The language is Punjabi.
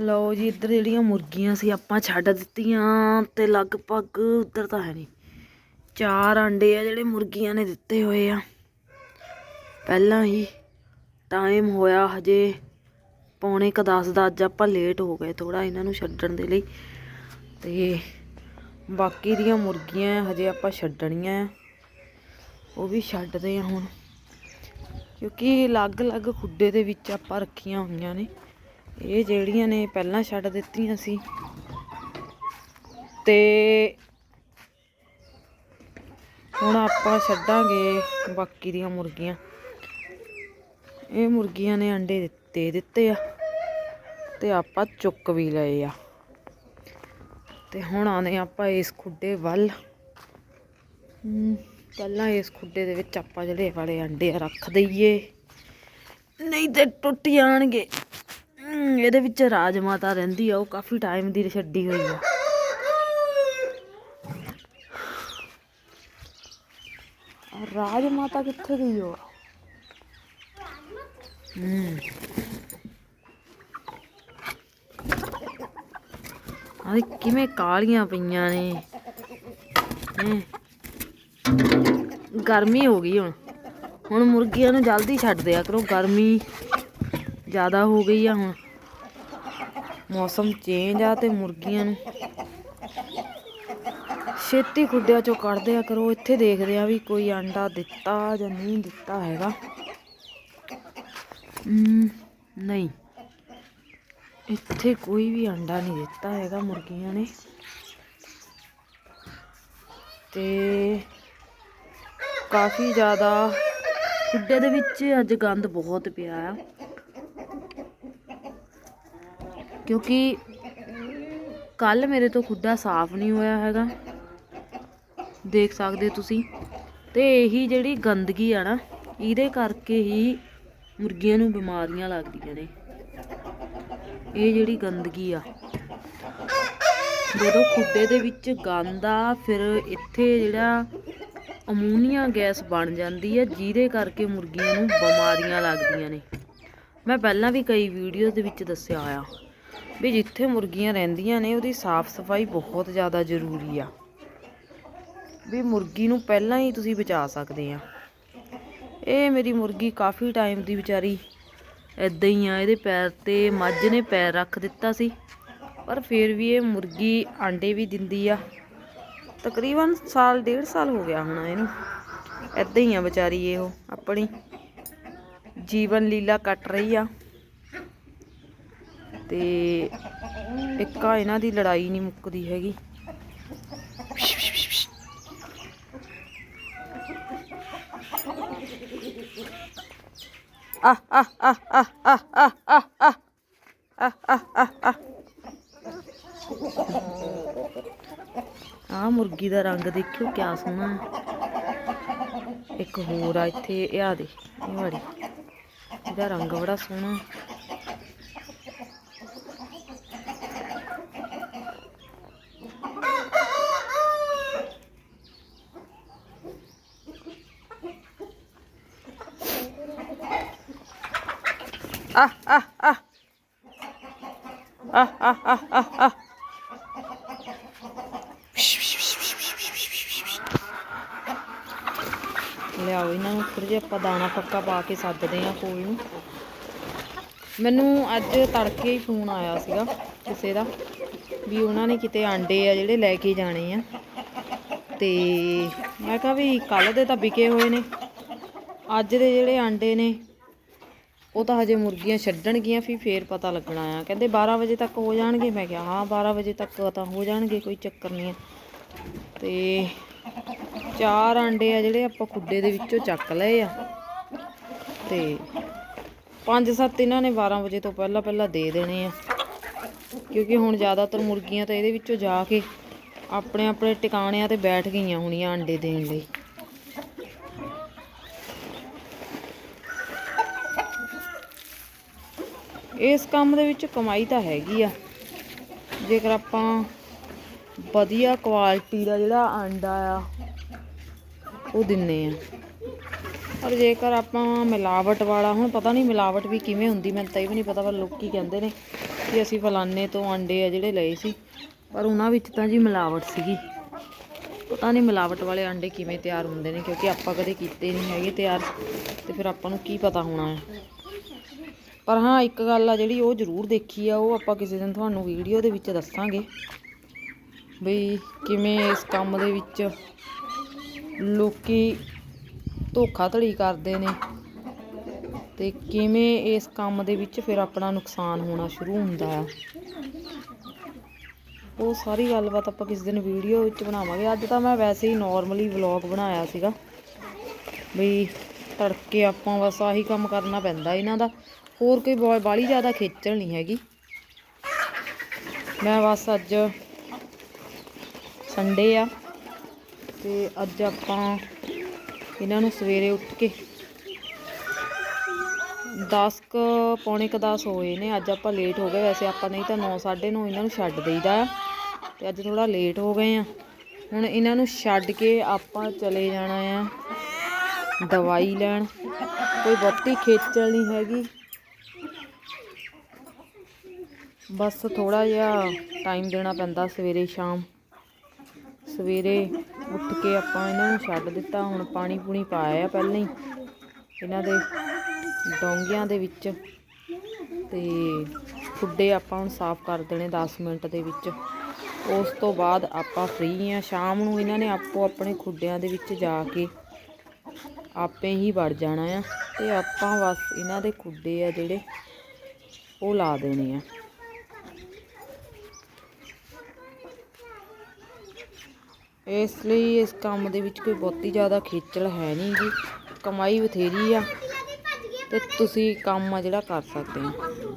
ਲਓ ਜੀ, ਇੱਧਰ ਜਿਹੜੀਆਂ ਮੁਰਗੀਆਂ ਸੀ, ਆਪਾਂ ਛੱਡ ਦਿੱਤੀਆਂ ਤੇ ਲਗਭਗ ਉੱਧਰ ਤਾਂ ਹੈ ਨਹੀਂ ਚਾਰ ਆਂਡੇ ਆ ਜਿਹੜੇ ਮੁਰਗੀਆਂ ਨੇ ਦਿੱਤੇ ਹੋਏ ਆ। ਪਹਿਲਾਂ ਹੀ ਟਾਈਮ ਹੋਇਆ ਹਜੇ, ਪੌਣੇ ਕ 10 ਦਾ, ਅੱਜ ਆਪਾਂ ਲੇਟ ਹੋ ਗਏ ਥੋੜਾ ਇਹਨਾਂ ਨੂੰ ਛੱਡਣ ਦੇ ਲਈ। ਤੇ ਬਾਕੀ ਦੀਆਂ ਮੁਰਗੀਆਂ ਹਜੇ ਆਪਾਂ ਛੱਡਣੀਆਂ ਆ। ਉਹ ਵੀ ਛੱਡਦੇ ਆ ਹੁਣ। ਕਿਉਂਕਿ ਅਲੱਗ-ਅਲੱਗ ਖੁੱਡੇ ਦੇ ਵਿੱਚ ਆਪਾਂ ਰੱਖੀਆਂ ਹੋਈਆਂ ਨੇ। ਇਹ ਜਿਹੜੀਆਂ ਨੇ ਪਹਿਲਾਂ ਛੱਡ ਦਿੱਤੀਆਂ ਸੀ। ਤੇ ਹੁਣ ਆਪਾਂ ਛੱਡਾਂਗੇ ਬਾਕੀ ਦੀਆਂ ਮੁਰਗੀਆਂ। ਇਹ ਮੁਰਗੀਆਂ ਨੇ ਅੰਡੇ ਦਿੱਤੇ ਦਿੱਤੇ ਆ ਤੇ ਆਪਾਂ ਚੁੱਕ ਵੀ ਲਏ ਆ। ਤੇ ਹੁਣ ਆਨੇ ਆਪਾਂ ਇਸ ਖੁੱਡੇ ਵੱਲ। ਪਹਿਲਾਂ ਇਸ ਖੁੱਡੇ ਦੇ ਵਿੱਚ ਆਪਾਂ ਜਿਹੜੇ ਵਾਲੇ ਅੰਡੇ ਰੱਖ ਦਈਏ। ਨਹੀਂ ਤੇ ਟੁੱਟ ਜਾਣਗੇ। ਇਹਦੇ ਵਿੱਚ ਰਾਜ ਮਾਤਾ ਰਹਿੰਦੀ ਆ, ਉਹ ਕਾਫੀ ਟਾਈਮ ਦੀ ਛੱਡੀ ਹੋਈ ਆ। ਰਾਜ ਮਾਤਾ ਕਿੱਥੇ ਗਈ ਉਹ? ਹਮ ਆਹ ਕਿਵੇਂ ਕਾਲੀਆਂ ਪਈਆਂ ਨੇ। ਗਰਮੀ ਹੋ ਗਈ ਹੁਣ। ਹੁਣ ਮੁਰਗੀਆਂ ਨੂੰ ਜਲਦੀ ਛੱਡ ਦਿਆ ਕਰੋ, ਗਰਮੀ ਜ਼ਿਆਦਾ ਹੋ ਗਈ ਆ ਹੁਣ। ਮੌਸਮ ਚੇਂਜ ਆ ਤੇ ਮੁਰਗੀਆਂ ਨੂੰ। ਛੇਤੀ ਖੁੱਡਿਆਂ ਚੋਂ ਕੱਢਦੇ ਆ ਕਰੋ, ਇੱਥੇ ਦੇਖਦੇ ਆ ਵੀ ਕੋਈ ਆਂਡਾ ਦਿੱਤਾ ਜਾਂ ਨਹੀਂ ਦਿੱਤਾ ਹੈਗਾ। ਨਹੀਂ। ਇੱਥੇ ਕੋਈ ਵੀ ਆਂਡਾ ਨਹੀਂ ਦਿੱਤਾ ਹੈਗਾ ਮੁਰਗੀਆਂ ਨੇ। ਤੇ ਕਾਫੀ ਜ਼ਿਆਦਾ ਖੁੱਡੇ ਦੇ ਵਿੱਚ ਅੱਜ ਗੰਦ ਬਹੁਤ ਪਿਆ ਆ। ਕਿਉਂਕਿ ਕੱਲ ਮੇਰੇ ਤੋਂ ਖੁੱਡਾ ਸਾਫ਼ ਨਹੀਂ ਹੋਇਆ ਹੈਗਾ। ਦੇਖ ਸਕਦੇ ਹੋ ਤੁਸੀਂ। ਤੇ ਇਹੀ ਜਿਹੜੀ ਗੰਦਗੀ ਆ ਨਾ, ਇਹਦੇ ਕਰਕੇ ਹੀ ਮੁਰਗੀਆਂ ਨੂੰ ਬਿਮਾਰੀਆਂ ਲੱਗਦੀਆਂ ਨੇ। ਇਹ ਜਿਹੜੀ ਗੰਦਗੀ ਆ, ਜਦੋਂ ਖੁੱਡੇ ਦੇ ਵਿੱਚ ਗੰਦ ਆ, ਫਿਰ ਇੱਥੇ ਜਿਹੜਾ ਅਮੋਨੀਆ ਗੈਸ ਬਣ ਜਾਂਦੀ ਹੈ ਜਿਹਦੇ ਕਰਕੇ ਮੁਰਗੀਆਂ ਨੂੰ ਬਿਮਾਰੀਆਂ ਲੱਗਦੀਆਂ ਨੇ। ਮੈਂ ਪਹਿਲਾਂ ਵੀ ਕਈ ਵੀਡੀਓਜ਼ ਦੇ ਵਿੱਚ ਦੱਸਿਆ ਆ। ਵੀ ਜਿੱਥੇ ਮੁਰਗੀਆਂ ਰਹਿੰਦੀਆਂ ਨੇ, ਉਹਦੀ ਸਾਫ਼ ਸਫ਼ਾਈ ਬਹੁਤ ਜ਼ਿਆਦਾ ਜ਼ਰੂਰੀ ਆ। ਵੀ ਮੁਰਗੀ ਨੂੰ ਪਹਿਲਾਂ ਹੀ ਤੁਸੀਂ ਬਚਾ ਸਕਦੇ ਆ। ਇਹ ਮੇਰੀ ਮੁਰਗੀ ਕਾਫੀ ਟਾਈਮ ਦੀ ਵਿਚਾਰੀ ਇਦਾਂ ਹੀ ਆ, ਇਹਦੇ ਪੈਰ ਤੇ ਮੱਝ ਨੇ ਪੈਰ ਰੱਖ ਦਿੱਤਾ ਸੀ। ਪਰ ਫਿਰ ਵੀ ਇਹ ਮੁਰਗੀ ਆਂਡੇ ਵੀ ਦਿੰਦੀ ਆ। ਤਕਰੀਬਨ ਸਾਲ, ਡੇਢ ਸਾਲ ਹੋ ਗਿਆ ਹੋਣਾ ਇਹਨੂੰ। ਇਦਾਂ ਹੀ ਆ ਵਿਚਾਰੀ ਇਹ, ਉਹ ਆਪਣੀ ਜੀਵਨ ਲੀਲਾ ਕੱਟ ਰਹੀ ਆ। ਤੇ ਇੱਕ ਆ ਇਹਨਾਂ ਦੀ ਲੜਾਈ ਨਹੀਂ ਮੁੱਕਦੀ ਹੈਗੀ ਆ ਆ ਆ ਆ ਆ ਆ ਆ ਆ ਆ ਮੁਰਗੀ ਦਾ ਰੰਗ ਦੇਖਿਓ ਕਿਆ ਸੋਹਣਾ ਇੱਕ ਹੋਰ ਆ ਇੱਥੇ ਇਹ ਆ ਦੇ ਇਹ ਵਾਲੀ ਇਹਦਾ ਰੰਗ ਬੜਾ ਸੋਹਣਾ ah ah ah. Ah ਲਿਆਓ ਇਹਨਾਂ ਨੂੰ ਥੋੜਾ ਜੇ ਆਪਾਂ ਦਾਣਾ ਫੱਕਾ ਪਾ ਕੇ ਸੱਦਦੇ ਆ ਕੋਲ ਨੂੰ ਮੈਨੂੰ ਅੱਜ ਤੜਕੇ ਹੀ ਫੋਨ ਆਇਆ ਸੀਗਾ ਕਿਸੇ ਦਾ ਵੀ ਉਹਨਾਂ ਨੇ ਕਿਤੇ ਆਂਡੇ ਆ ਜਿਹੜੇ ਲੈ ਕੇ ਜਾਣੇ ਆ ਤੇ ਮੈਂ ਕਿਹਾ ਵੀ ਕੱਲ ਦੇ ਤਾਂ ਵਿਕੇ ਹੋਏ ਨੇ ਅੱਜ ਦੇ ਜਿਹੜੇ ਆਂਡੇ ਨੇ ਉਹ ਤਾਂ ਹਜੇ ਮੁਰਗੀਆਂ ਛੱਡਣਗੀਆਂ ਫਿਰ ਫੇਰ ਪਤਾ ਲੱਗਣਾ ਆ। ਕਹਿੰਦੇ 12 ਵਜੇ ਤੱਕ ਹੋ ਜਾਣਗੇ। ਮੈਂ ਕਿਹਾ, ਹਾਂ 12 ਵਜੇ ਤੱਕ ਤਾਂ ਹੋ ਜਾਣਗੇ, ਕੋਈ ਚੱਕਰ ਨਹੀਂ ਆ। ਤੇ ਚਾਰ ਆਂਡੇ ਆ ਜਿਹੜੇ ਆਪਾਂ ਖੁੱਡੇ ਦੇ ਵਿੱਚੋਂ ਚੱਕ ਲਏ ਆ। ਤੇ ਪੰਜ ਸੱਤ ਇਹਨਾਂ ਨੇ 12 ਵਜੇ ਤੋਂ ਪਹਿਲਾਂ ਪਹਿਲਾਂ ਦੇ ਦੇਣੇ ਆ। ਕਿਉਂਕਿ ਹੁਣ ਜ਼ਿਆਦਾਤਰ ਮੁਰਗੀਆਂ ਤਾਂ ਇਹਦੇ ਵਿੱਚੋਂ ਜਾ ਕੇ ਆਪਣੇ ਆਪਣੇ ਟਿਕਾਣਿਆਂ ਤੇ ਬੈਠ ਗਈਆਂ ਹੋਣੀਆਂ ਆਂਡੇ ਦੇਣ ਲਈ। ਇਸ ਕੰਮ ਦੇ ਵਿੱਚ ਕਮਾਈ ਤਾਂ ਹੈਗੀ ਆ। ਜੇਕਰ ਆਪਾਂ ਵਧੀਆ ਕੁਆਲਿਟੀ ਦਾ ਜਿਹੜਾ ਆਂਡਾ ਆ, ਉਹ ਦਿੰਨੇ ਆ। ਪਰ ਜੇਕਰ ਆਪਾਂ ਮਿਲਾਵਟ ਵਾਲਾ, ਹੁਣ ਪਤਾ ਨਹੀਂ ਮਿਲਾਵਟ ਵੀ ਕਿਵੇਂ ਹੁੰਦੀ, ਮੈਨੂੰ ਤਾਂ ਇਹ ਵੀ ਨਹੀਂ ਪਤਾ, ਪਰ ਲੋਕੀ ਕਹਿੰਦੇ ਨੇ ਕਿ ਅਸੀਂ ਫਲਾਨੇ ਤੋਂ ਆਂਡੇ ਆ ਜਿਹੜੇ ਲਏ ਸੀ, ਪਰ ਉਹਨਾਂ ਵਿੱਚ ਤਾਂ ਜੀ ਮਿਲਾਵਟ ਸੀਗੀ। ਪਤਾ ਨਹੀਂ ਮਿਲਾਵਟ ਵਾਲੇ ਆਂਡੇ ਕਿਵੇਂ ਤਿਆਰ ਹੁੰਦੇ ਨੇ, ਕਿਉਂਕਿ ਆਪਾਂ ਕਦੇ ਕੀਤੇ ਨਹੀਂ ਹੈਗੇ ਤਿਆਰ, ਤੇ ਫਿਰ ਆਪਾਂ ਨੂੰ ਕੀ ਪਤਾ ਹੋਣਾ ਹੈ। ਪਰ ਹਾਂ, ਇੱਕ ਗੱਲ ਆ ਜਿਹੜੀ ਉਹ ਜ਼ਰੂਰ ਦੇਖੀ ਆ, ਉਹ ਆਪਾਂ ਕਿਸੇ ਦਿਨ ਤੁਹਾਨੂੰ ਵੀਡੀਓ ਦੇ ਵਿੱਚ ਦੱਸਾਂਗੇ। ਬਈ ਕਿਵੇਂ ਇਸ ਕੰਮ ਦੇ ਵਿੱਚ ਲੋਕੀ ਧੋਖਾਧੜੀ ਕਰਦੇ ਨੇ ਤੇ ਕਿਵੇਂ ਇਸ ਕੰਮ ਦੇ ਵਿੱਚ ਫਿਰ ਆਪਣਾ ਨੁਕਸਾਨ ਹੋਣਾ ਸ਼ੁਰੂ ਹੁੰਦਾ ਆ। ਉਹ ਸਾਰੀ ਗੱਲਬਾਤ ਆਪਾਂ ਕਿਸੇ ਦਿਨ ਵੀਡੀਓ ਵਿੱਚ ਬਣਾਵਾਂਗੇ। ਅੱਜ ਤਾਂ ਮੈਂ ਵੈਸੇ ਹੀ ਨਾਰਮਲੀ ਵਲੌਗ ਬਣਾਇਆ ਸੀਗਾ। ਬਈ ਤੜਕੇ ਆਪਾਂ ਬਸ ਆਹੀ ਕੰਮ ਕਰਨਾ ਪੈਂਦਾ ਇਹਨਾਂ ਦਾ। ਹੋਰ ਕੋਈ ਬਾ- ਬਾਹਲੀ ਜ਼ਿਆਦਾ ਖੇਚਲ ਨਹੀਂ ਹੈਗੀ। ਮੈਂ ਬਸ ਅੱਜ ਸੰਡੇ ਆ, ਤੇ ਅੱਜ ਆਪਾਂ ਇਹਨਾਂ ਨੂੰ ਸਵੇਰੇ ਉੱਠ ਕੇ 10 ਕ, ਪੌਣੇ ਕ 10 ਹੋਏ ਨੇ, ਅੱਜ ਆਪਾਂ ਲੇਟ ਹੋ ਗਏ। ਵੈਸੇ ਆਪਾਂ ਨਹੀਂ ਤਾਂ 9 9:30 ਇਹਨਾਂ ਨੂੰ ਛੱਡ ਦੇਈਦਾ ਆ, ਤੇ ਅੱਜ ਥੋੜਾ ਲੇਟ ਹੋ ਗਏ ਆ। ਹੁਣ ਇਹਨਾਂ ਨੂੰ ਛੱਡ ਕੇ ਆਪਾਂ ਚਲੇ ਜਾਣਾ ਆ ਦਵਾਈ ਲੈਣ। ਕੋਈ ਬਹੁਤੀ ਖੇਚਲ ਨਹੀਂ ਹੈਗੀ। ਬਸ ਥੋੜਾ ਜਿਹਾ ਟਾਈਮ ਦੇਣਾ ਪੈਂਦਾ ਸਵੇਰੇ ਸ਼ਾਮ। ਸਵੇਰੇ ਉੱਠ ਕੇ ਆਪਾਂ ਇਹਨਾਂ ਨੂੰ ਛੱਡ ਦਿੱਤਾ। ਹੁਣ ਪਾਣੀ ਪੂਣੀ ਪਾਇਆ ਪਹਿਲਾਂ ਹੀ। ਇਹਨਾਂ ਦੇ ਡੋਂਗਿਆਂ ਦੇ ਵਿੱਚ। ਤੇ ਖੁੱਡੇ ਆਪਾਂ ਹੁਣ ਸਾਫ਼ ਕਰ ਦੇਣੇ 10 ਮਿੰਟ ਦੇ ਵਿੱਚ। ਉਸ ਤੋਂ ਬਾਅਦ ਆਪਾਂ ਫ੍ਰੀ ਆ ਸ਼ਾਮ ਨੂੰ ਇਹਨਾਂ ਨੇ ਆਪੋ ਆਪਣੇ ਖੁੱਡਿਆਂ ਦੇ ਵਿੱਚ ਜਾ ਕੇ ਆਪੇ ਹੀ ਵੜ ਜਾਣਾ ਆ। ਤੇ ਆਪਾਂ ਬਸ ਇਹਨਾਂ ਦੇ ਖੁੱਡੇ ਆ ਜਿਹੜੇ ਉਹ ਲਾ ਦੇਣੇ ਆ। ਇਸ ਲਈ ਇਸ ਕੰਮ ਦੇ ਵਿੱਚ ਕੋਈ ਬਹੁਤੀ ਜ਼ਿਆਦਾ ਖੇਚਲ ਹੈ ਨਹੀਂ ਜੀ। ਕਮਾਈ ਬਥੇਰੀ ਆ ਤੇ ਤੁਸੀਂ ਕੰਮ ਆ ਜਿਹੜਾ ਕਰ ਸਕਦੇ ਹੋ